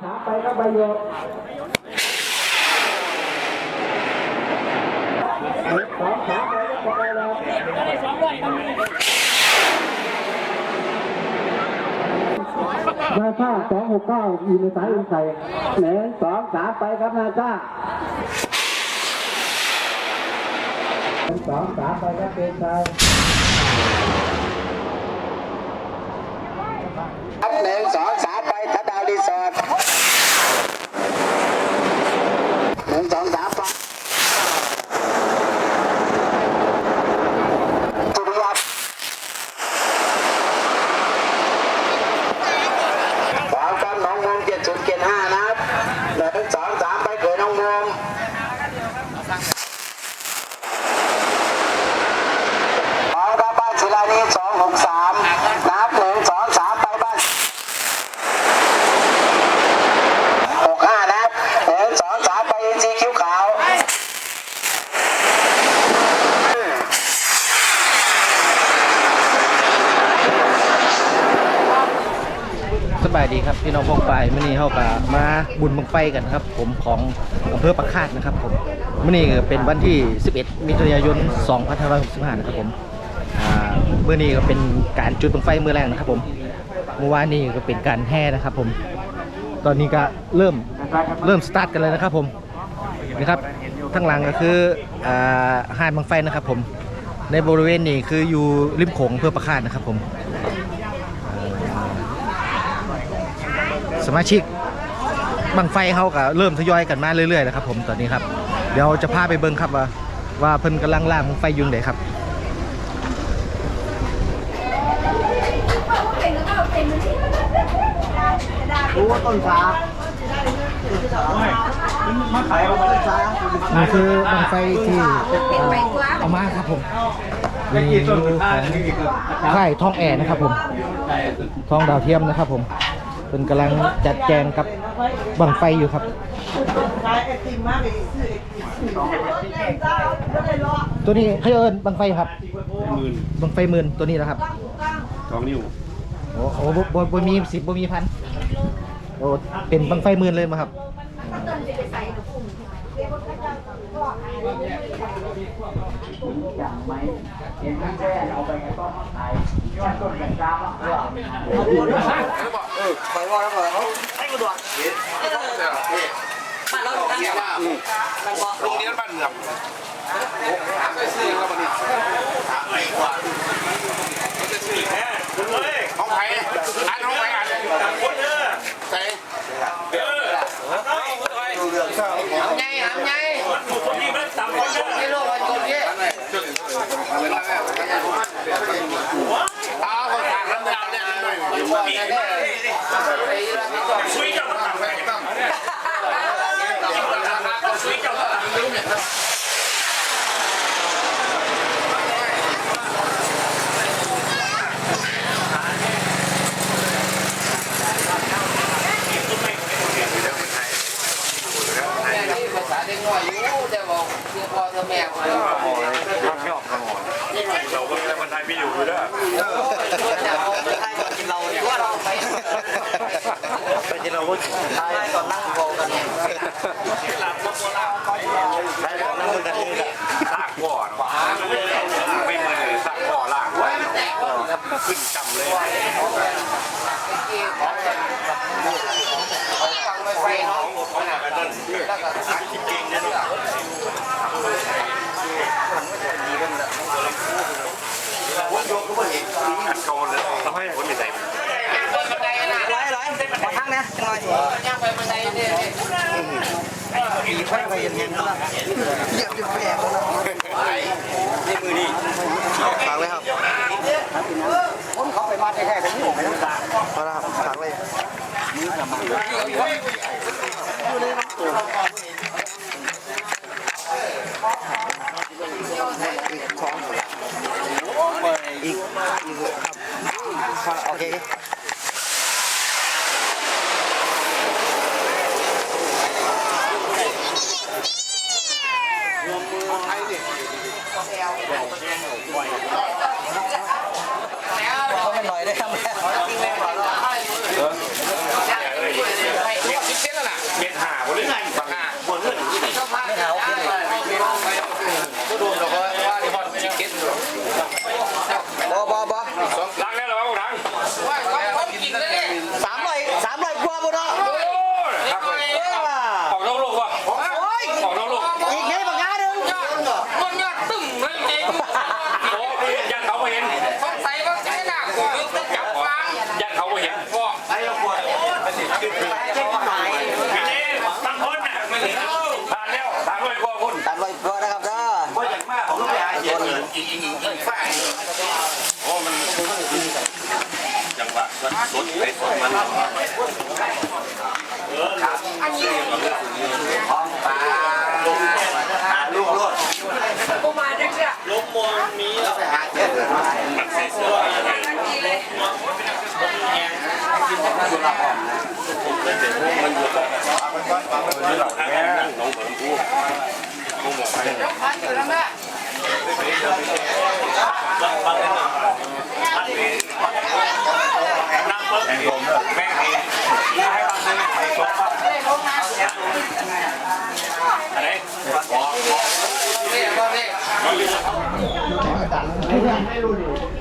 ขาไปครับใบโยกสองขาไปก็ไปแล้วนาชาสองหกเก้าอยู่ในสายอินไส่หนึ่งสองสามไปครับนาชาหนึ่งสองสามไปครับเป็นไส่ครับหนึ่งสองสามไปทัดดาวรีสอร์ทหนึ่งสองสามไปสุริยาขวางกันน้องมุมเจ็ดศูนย์เจ็ดห้านะครับหนึ่งสองสามไปเกิดน้องมุมขวางกันบ้านศิลานีสองหกสามนับหนึ่งสองสามไปบ้าน หกห้านะครับหนึ่งสองสามไปอินซีคิ้วขาว ส บายดีครับพี่น้องพงไปมื่อนี้เขากับมาบุญบังไฟกันครับ ผมของอำเภอปากคาดนะครับ ผมมื่อนี้เป็นวันที่ 11 มิถุนายน 2565 นะครับผมอ่ามื่อนี้ก็เป็นการจุดบังไฟมือแรกนะครับ ผมเมื่อวานนี้ก็เป็นการแห่นะครับ ผม ตอนนี้ก็เริ่มเริ่มสตาร์ทกันเลยนะครับ ผมนะครับทั้งหลังก็คืออ่าหาดบังไฟนะครับ ผมในบริเวณนี้คืออยู่ริมโขงอำเภอปากคาดนะครับ ผม สมาชิกบังไฟเขาก็เริ่มทยอยกันมาเรื่อยๆแล้วครับ ผมตอนนี้ครับ เดี๋ยวจะพาไปเบิ่งครับว่าว่าเพิ่นกำลังล่างบังไฟอยุงไหนครับรู้ว่าต้นขามาขายเอามาต้นขานี่คือบังไฟที่เอามาครับผมมีดูของค่ายทองแอร์นะครับผมทองดาวเทียมนะครับผม เป็นกำลังจัดแจงกับบังไฟอยู่ครับขายไอติมมากเลยซื้อไอติมตัวนี้เขาเอิญบังไฟครับหมื่นบังไฟหมื่นตัวนี้นะครับสองนิ้วโอ้โหบ่บ่บ่มีสิบบ่มีพันโอ้เป็นบังไฟหมื่นเลยมาครับ โรงเรียนบ้านเหนือถามไปซื้อแล้ววันนี้ถามไปกว่าจะซื้อแค่ของไผ่อันของไผ่อันใส่หำไงหำไงไม่รู้ว่าจุดนี้จุดเวลาแรกเอาคนทางน้ำดาวเนี่ยหน่อย ไปแล้วไม่ต้อง คุยกับมันต่างกันต้องคุยกับมันต่างกันเนี่ย ภาษาเด็กน้อยอยู่แต่บอกเพื่อพ่อเพื่อแม่คนเดียว เราก็เป็นคนไทยไม่อยู่ด้วย จะเอาไปให้กินเราดีกว่าเราไป ไป ที่เราตายตอนนั่งโบกันเนี่ยสากบ่อไม่มือสากบ่อล่างไว้ขึ้นจำเลยที่ของของฟังไม่ไฟเนาะแล้วก็หากินเก่งเนี่ยอัดโกนเลยต้องให้คนมีใจบันไดนะ ร้อยร้อยมาทั้งนะหน่อย ย่างไปบันไดเนี่ย อีกค่อยไปเย็นๆแล้วเหยียบอยู่แผลแล้วนี่มือนี่ฝากเลยครับผมเขาไปมาแท้ๆแต่นี่ผมไม่ต้องการพอแล้วครับฝากเลยอีกครับโอเคเขาเป็นหน่อยได้ไหมให้ ท้องฟ้าหาลูกรถ กูมาเด็กเนี่ย แล้วไปหาเจ็ดเลยมาใส่เสื้อ ทันทีเลย เจ้าก็จะเพิ่งอร่อยขนาด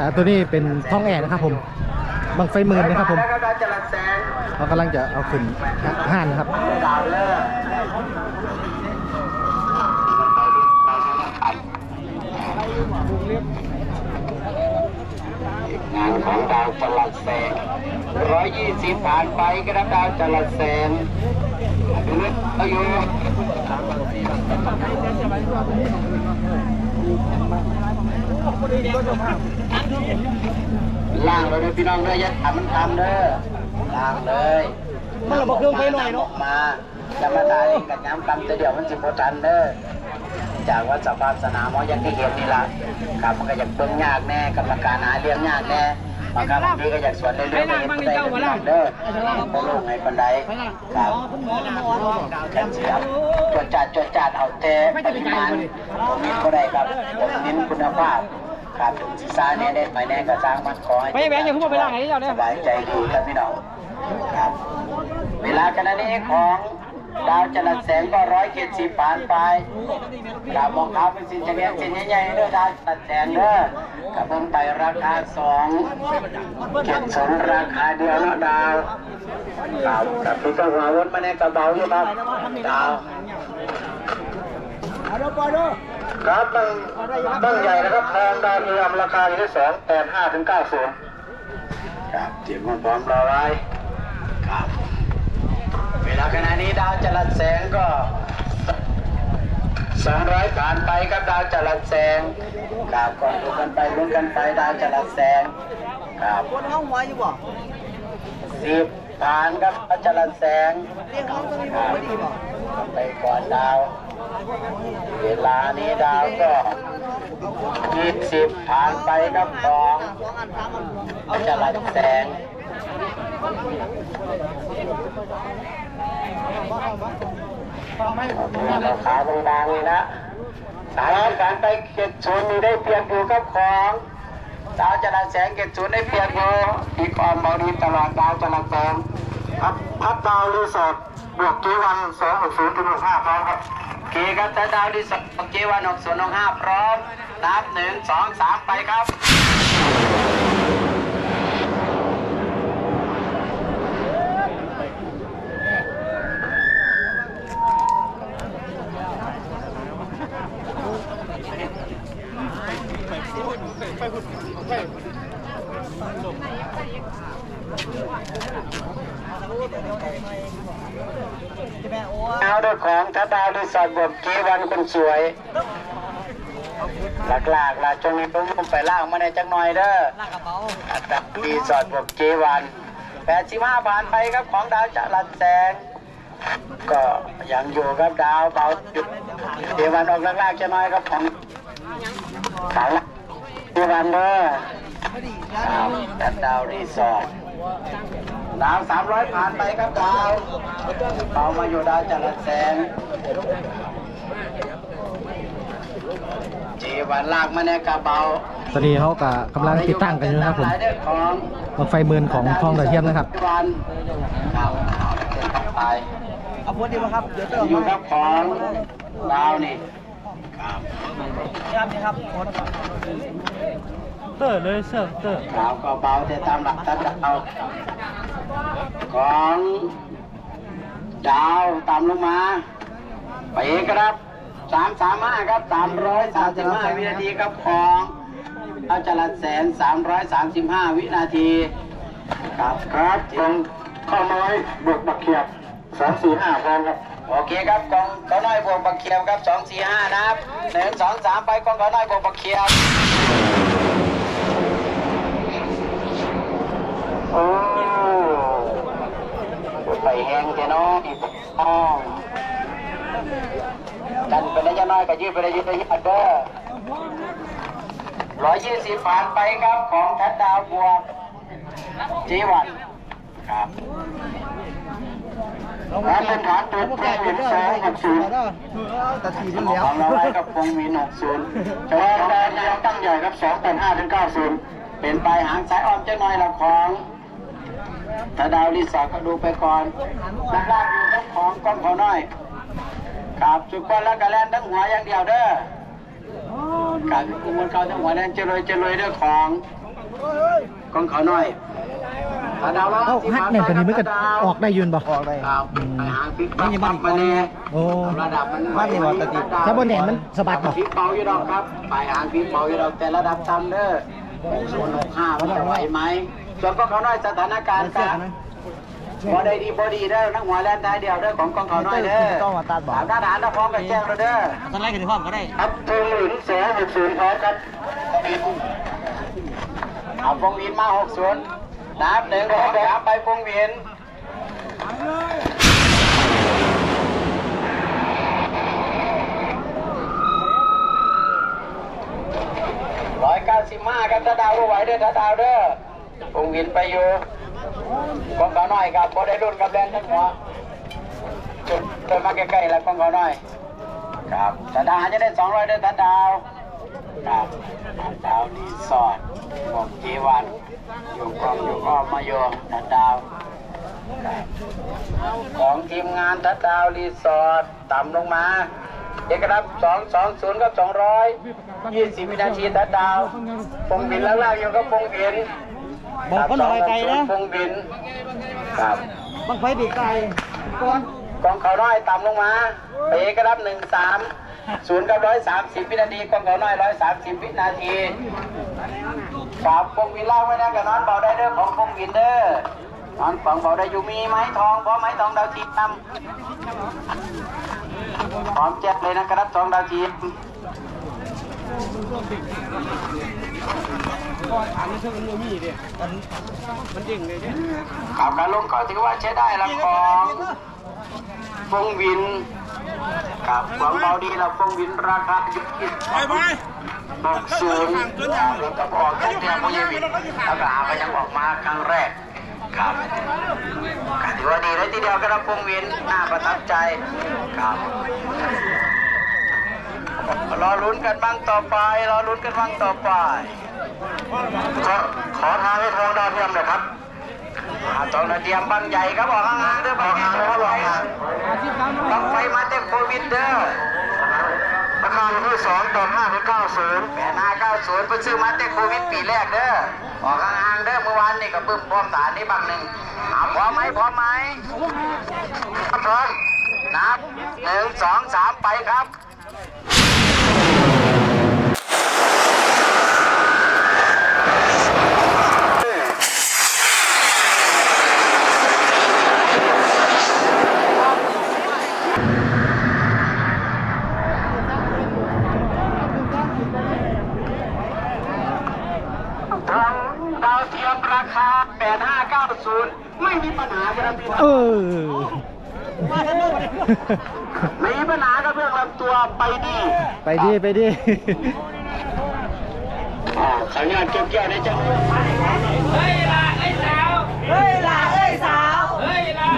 าตัวนี้เป็นท้องแอร์นะครับผมบังไฟหมื่นนะครับผมแล้วก็การจรัสแสงเขากำลังจะเอาขึ้นห้านนะครับ ดาวเลิก งาน ของดาวจรัสแสงร้อยยี่สิบผ่านไปก็รับดาวจรัสแสงนึกอายุล่างเลยเด้อพี่น้องเด้อย่าทำมันทำเด้อล่างเลยมันระบบเครื่องไฟหน่อยเนาะมาจะมาตายกับย้ำกำจะเดี๋ยวมันสิบโทันเด้อจากวัดสภาพสนามมอยังที่เห็นนี่ละครับมันก็อยากเบิ่งยากแน่กรรมการหาเลี้ยงยากแน่ บางครั้งบางทีก็อยากสวนเรื่อยๆไปเห็นได้ได้เด้อบ่ลงให้ปันใดครับแค่เสียบจดจัดจดจัดเอาแต่ปริมาณผมมีก็ได้ครับผมเน้นคุณภาพครับถึงซีซ่าเนี่ยได้ไปแน่ก็สร้างมันขอให้ไม่แบงค์อย่าพูดไปล่างไหนเจ้าเนี่ยสบายใจดีครับพี่น้องครับ เวลาขณะนี้ของ ดาวจรัสแสงก็ร้อยเจ็ดสิบผ่านไปกราบมองขาวเป็นสินเฉลียสินใหญ่ๆเด้อดาวจรัสแสงเด้อกับเบิ่งไปราคาสองเจ็ดสองราคาเดียวนะดาวครับกับพี่ก็หัววนมาในกระเป๋าอยู่ครับดาวครับตั้งตั้งใหญ่นะครับทองดาวเทียมราคาอยู่ที่สองแปดห้าถึงเก้าศูนย์ครับเตรียมความพร้อมรอไว้ เวลาขณะนี้ดาวจรัสแสงก็สองร้อยผ่านไปครับดาวจรัสแสงครับก่อนดูกันไปลุ้นกันไปดาวจรัสแสงครับคนห้องหัวอยู่บ่สิบผ่านครับดาวจรัสแสงเรียกห้องก็มีบ่ไม่ดีบ่ไปก่อนดาว เวลานี้ดาวก็ยี่สิบผ่านไปครับสองสองอันสามอันเอาจะรัดแสง เราขาวบางๆนี่นะสายการไปเก็บศูนย์นี่ได้เปรียบอยู่กับของดาวจรัสแสงเก็บศูนได้เปรียบอยู่อีกความบาดีตลอดดาวจรัสแสงพัดพัดดาวรีสอร์ทบวกกีวันสองหกศูนย์ถึงหกห้าพร้อมครับกี่ครับแต่ดาวรีสอร์ทบวกกี่วันหกศูนย์หกห้าพร้อมนับหนึ่งสองสามไปครับ เอาด้วยของทัดดาวรีสอร์ทบวกกี่วันคนสวย หลักๆล่ะจงนี้ผมไปล่างมาในจังหน่อยเด้ออัตรีสอร์ทบวกกี่วันแปดสิบห้าผ่านไปครับของดาวจะรัสแสง ก็ยังอยู่ครับดาวเบาจุดเดี๋ยววันออกล่างๆจะน้อยครับของขาวเดี๋ยววันเด้อไม่ดีดาวดดาวรีสอร์ท ดาวสามร้อยผ่านไปครับดาวเบามาอยู่ดาวจรัสแสงจีวันลากมาในกระเป๋าตอนนี้เขาก็กำลังติดตั้งกันอยู่นะครับผมของบังไฟหมื่นของทองดาวเทียมนะครับวันครับไปเอาคนดีป่ะครับเดี๋ยวจะออกอยู่มากับของดาวนี่ครับครับนี่ครับคนเตอร์เลยเสิร์ฟเตอร์ดาวก็เบาแต่ตามหลักทัดดาว ของดาวตามลงมาไปครับสามสามห้าครับสามร้อยสามสิบห้าวินาทีครับของเอาจรัสแสนสามร้อยสามสิบห้าวินาที ครับครับกองข้าวน้อยบวกบักเขียบสองสี่ห้าพร้อมครับโอเคครับกองข้าวน้อยบวกบักเขียบครับสองสี่ห้านะครับหนึ่งสองสามไปกองข้าวน้อยบวกบักเขียบโอ้ ไปแห้งเจ้าน้องอีกอ้าวกันไประยะน้อยก็ยืดไประยะระยะเด้อร้อยยี่สิบผ่านไปครับของทัดดาวบัวจีวันครับและเป็นฐานตัวผู้หญิงสองหกศูนย์แต่ทีขนึองงแล้วเราไว้กับพงวินหกศูนย์เฉพาแดนยังตั้งใหญ่ครับสองแปดห้าถึงเก้าศูนย์เป็นปลายหางสายอ้อมเจ้าน้อยละของ ถ้าดาวรีสอร์ทก็ดูไปก่อนนักล่างอยู่ทั้งของกล้องเขาน้อยครับสุดคนแล้วก็แล่นทั้งหัวอย่างเดียวเด้อการกุมารเขาทั้งหัวแล่นเจริญเจริญเด้อของกล้องเขาน้อยถ้าดาวแล้วเอ้าฮักเนี่ยตัวนี้มันก็ออกได้ยืนบ่ออกได้ครับไปหางพลิกปั๊บปั๊บมาเนี่ยโอ้ระดับมันบ้านนี่บ่ตะติถ้าบนแดนมันสะบัดบ่พลิกเบาอยู่ดอกครับไปหางพลิกเบาอยู่ดอกแต่ระดับต่ำเด้อศูนย์หกห้ามันจะไหวไหม ส่วนกองเขาน้อยสถานการณ์ครับพอได้ดีพอดีเด้อนักหัวแล่นท้ายเดียวเด้อของกองเขาน้อยเด้อต้องมาตัดบ่ถามทหารนะพร้อมกับแจ้งเราเด้อตอนแรกกันที่ห้องก็ได้ ครับทงหลินสองหกศูนย์พร้อมครับเอาฟงวินมาหกศูนย์นับหนึ่งสองสามไปฟงวินร้อยเก้าสิบห้าครับถ้าดาวรู้ไหวเด้อถ้าดาวเด้อ ฟงวินไปอยู่กองเขาหน้อยครับพอได้รุ่นกับแลนทั้งหัวจุดเดินมาใกล้ๆแล้วกองเขาหน้อย ครับถ้าดาวจะได้สองร้อยเด้อถ้าดาวครับดาวรีสอร์ทบอกจีวันอยู่กองอยู่อ้อมมาโยถ้าดาวของทีมงานทัดดาวรีสอร์ทต่ำลงมาเอกรับสองสองศูนย์กับสองร้อยยี่สิบวินาทีทัดดาวฟงบินแล้วล่างอยู่กับฟงบิน บอกคนหน่อยไกลนะฟงบินครับบังไฟปีกไก่ก่อนกองเขาน้อยต่ำลงมาเปกรับหนึ่งสามศูนย์กับร้อยสามสิบวินาทีกองเขาน้อยร้อยสามสิบวินาทีฝากฟงวินเล่าไว้นะกับนอนเบาได้เด้อของฟงวินเด้อนอนฝังเบาได้อยู่มีไม้ทองเพราะไม้ทองดาวทีทำพร้อมแจ็คเลยนะครับทองดาวทีข่าวการลงก่อนที่ว่าใช้ได้ละของฟงวินกับของเบาดีแล้วฟงวินราคาอยู่ที่ไปไปหกศูนย์แล้วก็ออกแค่เดียวพยวินแล้วก็หาก็ยังออกมาครั้งแรกครับก็ถือว่าดีเลยทีเดียวครับฟงวินน่าประทับใจครับ รอลุ้นกันบ้างต่อไป รอลุ้นกันบ้างต่อไป ขอขอทางให้ทองดาวเทียมหน่อยครับอ่าทองดาวเทียมบางใหญ่ครับออกห่างๆเด้อบอกห่างนะครับบอกห่างบังไฟมาเต็มโควิดเด้อราคาอยู่ที่สองต่อห้าถึงเก้าศูนย์แปดห้าเก้าศูนย์เพิ่งซื้อมาแต่โควิดปีแรกเด้อออกห่างๆเด้อเมื่อวานนี่ก็เพิ่มพร้อมฐานนี้บางหนึ่งอ่าพร้อมไหมพร้อมไหมพร้อมนับหนึ่งสองสาม มีปัญหากับเรื่องลำตัวไปดีไปดีไปดีขัญญาณเกี่ยวเกี่ยวได้จะเฮ้ยล่ะไอ้สาว เฮ้ยล่ะไอ้สาว เฮ้ยล่ะ